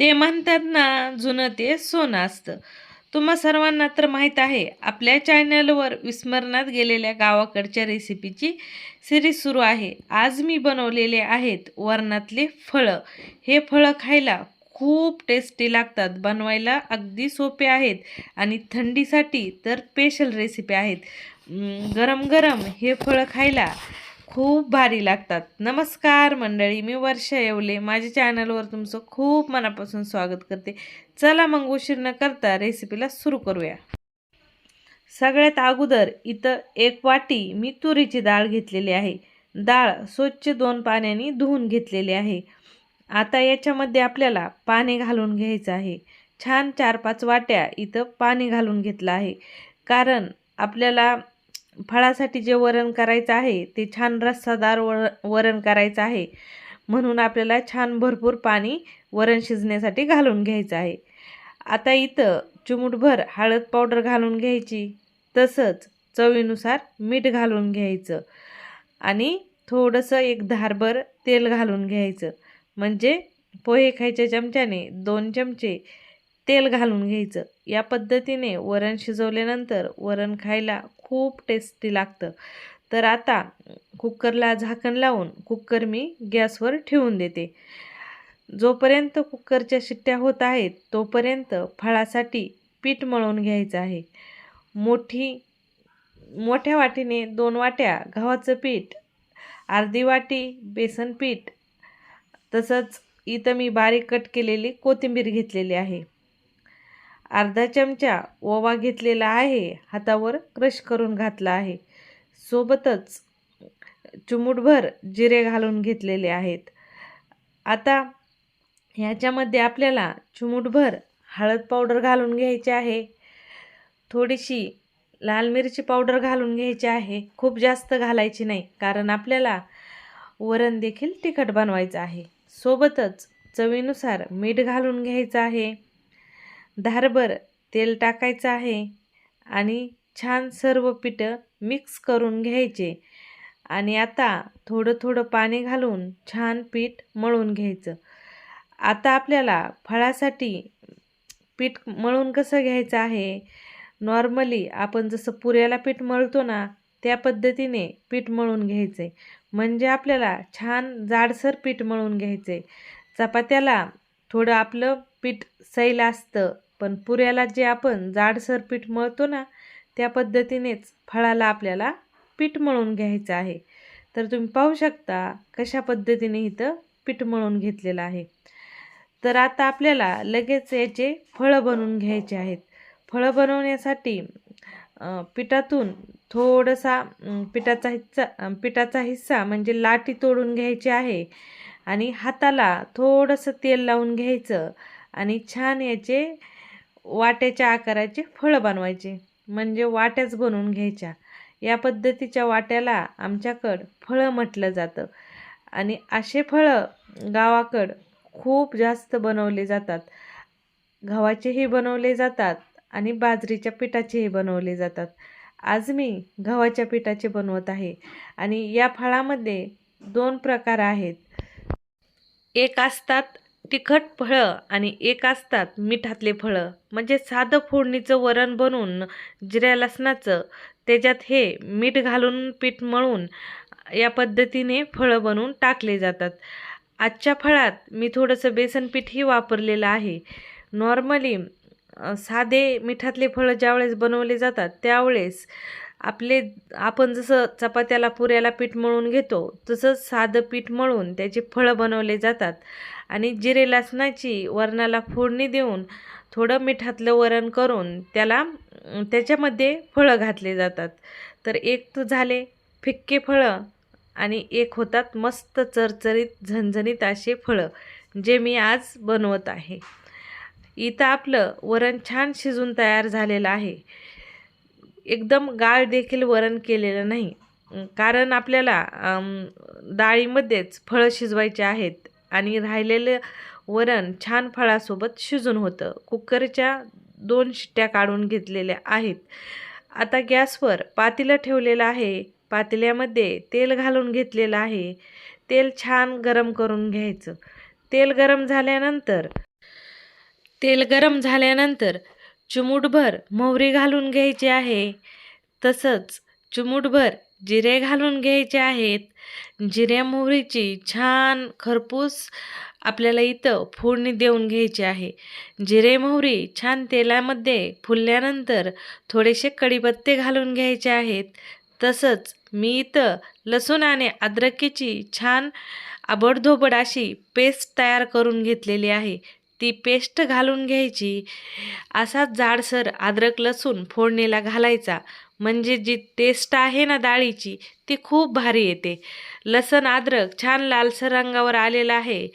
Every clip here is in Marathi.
ते म्हणतात ना जुनं ते सोनं असतं. तुम्हा सर्वांना तर माहीत आहे आपल्या चॅनलवर विस्मरणात गेलेल्या गावाकडच्या रेसिपीची सिरीज सुरू आहे. आज मी बनवलेले आहेत वरणातले फळं. हे फळं खायला खूप टेस्टी लागतात. बनवायला अगदी सोपे आहेत आणि थंडीसाठी तर स्पेशल रेसिपी आहेत. गरम गरम हे फळं खायला खूप भारी लागतात. नमस्कार मंडळी मी वर्षा येवले. माझ्या चॅनलवर तुमचं खूप मनापासून स्वागत करते. चला मग उशीर न करता रेसिपीला सुरू करूया. सगळ्यात अगोदर इथं एक वाटी मी तुरीची डाळ घेतलेली आहे. डाळ स्वच्छ दोन पाण्याने धुवून घेतलेली आहे. आता याच्यामध्ये आपल्याला पाणी घालून घ्यायचं आहे. छान चार पाच वाट्या इथं पाणी घालून घेतलं आहे. कारण आपल्याला फळासाठी जे वरण करायचं आहे ते छान रस्सादार वर वरण करायचं आहे. म्हणून आपल्याला छान भरपूर पाणी वरण शिजण्यासाठी घालून घ्यायचं आहे. आता इथं चिमूटभर हळद पावडर घालून घ्यायची तसंच चवीनुसार मीठ घालून घ्यायचं आणि थोडंसं एक धारभर तेल घालून घ्यायचं. म्हणजे पोहे खायच्या चमच्याने दोन चमचे तेल घालून घ्यायचं. या पद्धतीने वरण शिजवल्यानंतर वरण खायला खूप टेस्टी लागतं. तर आता कुकरला झाकण लावून कुकर मी गॅसवर ठेवून देते. जोपर्यंत कुकरच्या शिट्ट्या होत आहेत तोपर्यंत फळासाठी पीठ मळून घ्यायचं आहे. मोठी मोठ्या वाटीने दोन वाट्या गव्हाचं पीठ अर्धी वाटी बेसन पीठ तसंच इथं मी बारीक कट केलेली कोथिंबीर घेतलेली आहे. अर्धा चमचा ओवा घेतलेला आहे हातावर क्रश करून घातला आहे. सोबतच चुमूटभर जिरे घालून घेतलेले आहेत. आता ह्याच्यामध्ये आपल्याला चुमूटभर हळद पावडर घालून घ्यायची आहे. थोडीशी लाल मिरची पावडर घालून घ्यायची आहे. खूप जास्त घालायची नाही कारण आपल्याला वरण देखील तिखट बनवायचं आहे. सोबतच चवीनुसार मीठ घालून घ्यायचं आहे. धारभर तेल टाकायचं आहे आणि छान सर्व पिठं मिक्स करून घ्यायचे. आणि आता थोडं थोडं पाणी घालून छान पीठ मळून घ्यायचं. आता आपल्याला फळासाठी पीठ मळून कसं घ्यायचं आहे? नॉर्मली आपण जसं पुऱ्याला पीठ मळतो ना त्या पद्धतीने पीठ मळून घ्यायचं. म्हणजे आपल्याला छान जाडसर पीठ मळून घ्यायचं. चपात्याला थोडं आपलं पीठ सैल असतं. पण पुऱ्याला जे आपण जाडसर पीठ मळतो ना त्या पद्धतीनेच फळाला आपल्याला पीठ मळून घ्यायचं आहे. तर तुम्ही पाहू शकता कशा पद्धतीने इथं पीठ मळून घेतलेलं आहे. तर आता आपल्याला लगेच याचे फळं बनवून घ्यायचे आहेत. फळं बनवण्यासाठी पिठातून थोडासा पिठाचा हिस्सा पिठाचा हिस्सा म्हणजे लाटी तोडून घ्यायची आहे आणि हाताला थोडंसं तेल लावून घ्यायचं आणि छान याचे वाट्याच्या आकाराचे फळं बनवायचे. म्हणजे वाट्याच बनवून घ्यायच्या. या पद्धतीच्या वाट्याला आमच्याकडं फळं म्हटलं जातं. आणि असे फळं गावाकडं खूप जास्त बनवले जातात. गव्हाचेही बनवले जातात आणि बाजरीच्या पिठाचेही बनवले जातात. आज मी गव्हाच्या पिठाचे बनवत आहे आणि या फळामध्ये दोन प्रकार आहेत. एक असतात तिखट फळं आणि एक असतात मिठातले फळं. म्हणजे साधं फोडणीचं वरण बनवून जिऱ्या लसणाचं त्याच्यात हे मीठ घालून पीठ मळून या पद्धतीने फळं बनवून टाकले जातात. आजच्या फळात मी थोडंसं बेसन पीठही वापरलेलं आहे. नॉर्मली साधे मिठातले फळं ज्यावेळेस बनवले जातात त्यावेळेस आपले आपण जसं चपात्याला पुऱ्याला पीठ मळून घेतो तसंच साधं पीठ मळून त्याचे फळं बनवले जातात. आणि जिरे लसणाची वरणाला फोडणी देऊन थोडं मिठातलं वरण करून त्याला त्याच्यामध्ये फळं घातले जातात. तर एक तर झाले फिक्के फळं आणि एक होतात मस्त चरचरीत झणझणीत असे फळं जे मी आज बनवत आहे. इथं आपलं वरण छान शिजून तयार झालेलं आहे. एकदम गाळ देखील वरण केलेलं नाही. कारण आपल्याला डाळीमध्येच फळं शिजवायचे आहेत. आणि राहिलेलं वरण छान फळासोबत शिजून होतं. कुकरच्या दोन शिट्ट्या काढून घेतलेल्या आहेत. आता गॅसवर पातेलं ठेवलेलं आहे. पातेल्यामध्ये तेल घालून घेतलेलं आहे. तेल छान गरम करून घ्यायचं. तेल गरम झाल्यानंतर तेल गरम झाल्यानंतर चिमूटभर मोहरी घालून घ्यायची आहे. तसंच चिमूटभर जिरे घालून घ्यायचे आहेत. जिऱ्या मोहरीची छान खरपूस आपल्याला इथं फोडणी देऊन घ्यायची आहे. जिरे मोहरी छान तेलामध्ये फुलल्यानंतर थोडेसे कढीपत्ते घालून घ्यायचे आहेत. तसंच मी इथं लसूण आणि अद्रकीची छान आबडधोबड अशी पेस्ट तयार करून घेतलेली आहे. ती पेस्ट घालून घ्यायची. असा जाडसर अद्रक लसूण फोडणीला घालायचा. म्हणजे जी टेस्ट आहे ना डाळीची ती खूप भारी येते. लसण अद्रक छान लालसर रंगावर आलेला आहे.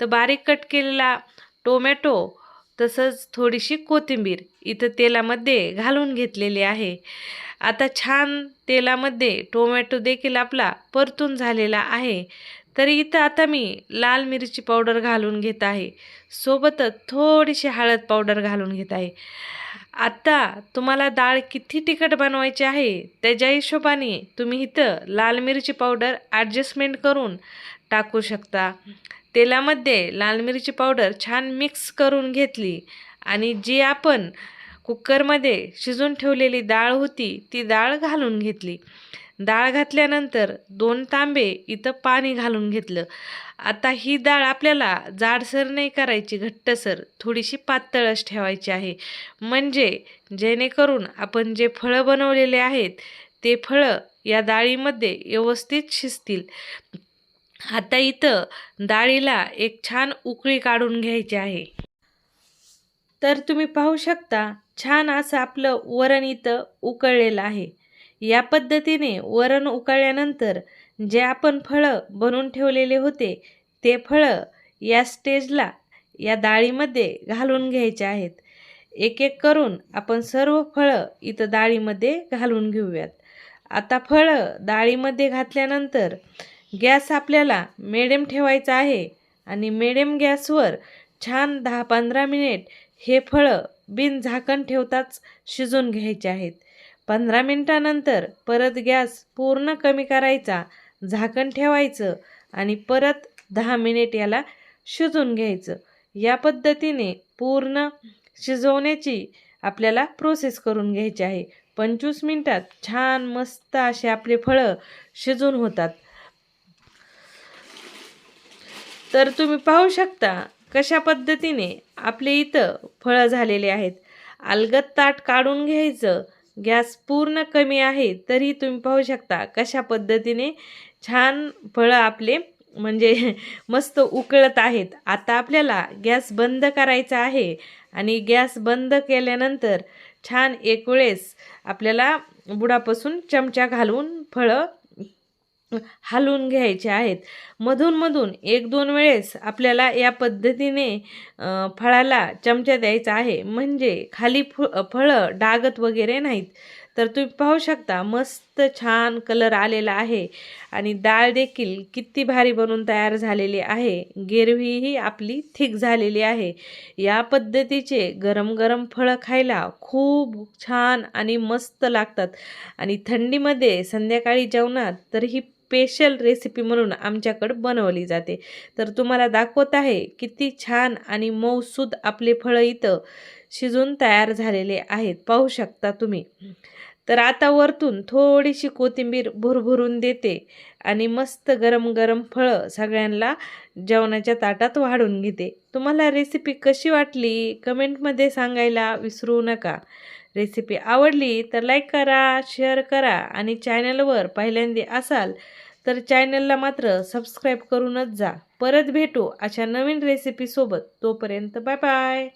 तर बारीक कट केलेला टोमॅटो तसंच थोडीशी कोथिंबीर इथं तेलामध्ये घालून घेतलेली आहे. आता छान तेलामध्ये टोमॅटो देखील आपला परतून झालेला आहे. तर इथं आता मी लाल मिरची पावडर घालून घेत आहे. सोबतच थोडीशी हळद पावडर घालून घेत आहे. आता तुम्हाला डाळ किती तिखट बनवायची आहे? त्याच्या हिशोबाने तुम्ही इथं लाल मिरची पावडर ॲडजस्टमेंट करून टाकू शकता. तेलामध्ये लाल मिरची पावडर छान मिक्स करून घेतली आणि जी आपण कुकरमध्ये शिजून ठेवलेली डाळ होती ती डाळ घालून घेतली. डाळ घातल्यानंतर दोन तांबे इथं पाणी घालून घेतलं. आता ही डाळ आपल्याला जाडसर नाही करायची घट्टसर थोडीशी पातळच ठेवायची आहे. म्हणजे जेणेकरून आपण जे फळं बनवलेले आहेत ते फळं या डाळीमध्ये व्यवस्थित शिजतील. आता इथं डाळीला एक छान उकळी काढून घ्यायची आहे. तर तुम्ही पाहू शकता छान असं आपलं वरण इथं उकळलेलं आहे. या पद्धतीने वरण उकळल्यानंतर जे आपण फळं बनवून ठेवलेले होते ते फळं या स्टेजला या डाळीमध्ये घालून घ्यायचे आहेत. एक एक करून आपण सर्व फळं इथं डाळीमध्ये घालून घेऊयात. आता फळं डाळीमध्ये घातल्यानंतर गॅस आपल्याला मिडियम ठेवायचा आहे आणि मिडियम गॅसवर छान दहा पंधरा मिनिट हे फळं बिन झाकण ठेवताच शिजून घ्यायचे आहेत. पंधरा मिनटानंतर परत गॅस पूर्ण कमी करायचा झाकण ठेवायचं आणि परत दहा मिनिट याला शिजून घ्यायचं. या पद्धतीने पूर्ण शिजवण्याची आपल्याला प्रोसेस करून घ्यायची आहे. पंचवीस मिनटात छान मस्त असे आपले फळं शिजून होतात. तर तुम्ही पाहू शकता कशा पद्धतीने आपले इथं फळं झालेले आहेत. अलगद ताट काढून घ्यायचं गॅस पूर्ण कमी आहे तरी तुम्ही पाहू शकता कशा पद्धतीने छान फळं आपले म्हणजे मस्त उकळत आहेत. आता आपल्याला गॅस बंद करायचा आहे आणि गॅस बंद केल्यानंतर छान एक वेळेस आपल्याला बुडापासून चमचा घालून फळं हलवून घ्यायचे आहेत. मधूनमधून एक दोन वेळेस आपल्याला या पद्धतीने फळाला चमचा द्यायचा आहे. म्हणजे खाली फु फळं डागत वगैरे नाहीत. तर तुम्ही पाहू शकता मस्त छान कलर आलेला आहे. आणि डाळ देखील किती भारी बनून तयार झालेली आहे. गेरवीही आपली थिक झालेली आहे. या पद्धतीचे गरम गरम फळं खायला खूप छान आणि मस्त लागतात. आणि थंडीमध्ये संध्याकाळी जेवणात तर ही स्पेशल रेसिपी म्हणून आमच्याकडं बनवली जाते. तर तुम्हाला दाखवत आहे किती छान आणि मऊसूद आपले फळं इथं शिजून तयार झालेले आहेत. पाहू शकता तुम्ही. तर आता वरतून थोडीशी कोथिंबीर भुरभुरून देते आणि मस्त गरम गरम फळं सगळ्यांना जेवणाच्या ताटात वाढून घेते. तुम्हाला रेसिपी कशी वाटली? कमेंटमध्ये सांगायला विसरू नका. रेसिपी आवडली तर लाईक करा शेअर करा आणि चॅनलवर पहिल्यांदा असाल तर चॅनलला मात्र सबस्क्राईब करूनच जा. परत भेटू अशा नवीन रेसिपीसोबत तोपर्यंत बाय बाय